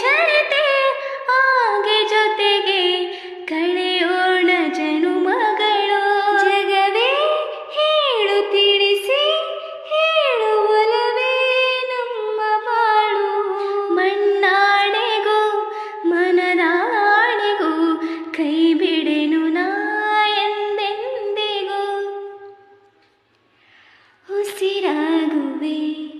ಜನತೆ ಆಗೆ ಜೊತೆಗೆ ಕಳೆಯೋಣ ಜನುಮಗಳು. ಜಗವೇ ಹೇಳು ತಿಳಿಸಿ ಹೇಳುವಲವೇ ನಮ್ಮ ಬಾಳು ಮಣ್ಣಾಣೆಗೂ, ಮನದಾಣೆಗೂ ಕೈ ಬಿಡೆನು ನಾ ಎಂದೆಂದಿಗೂ. ಉಸಿರಾಗುವೆ.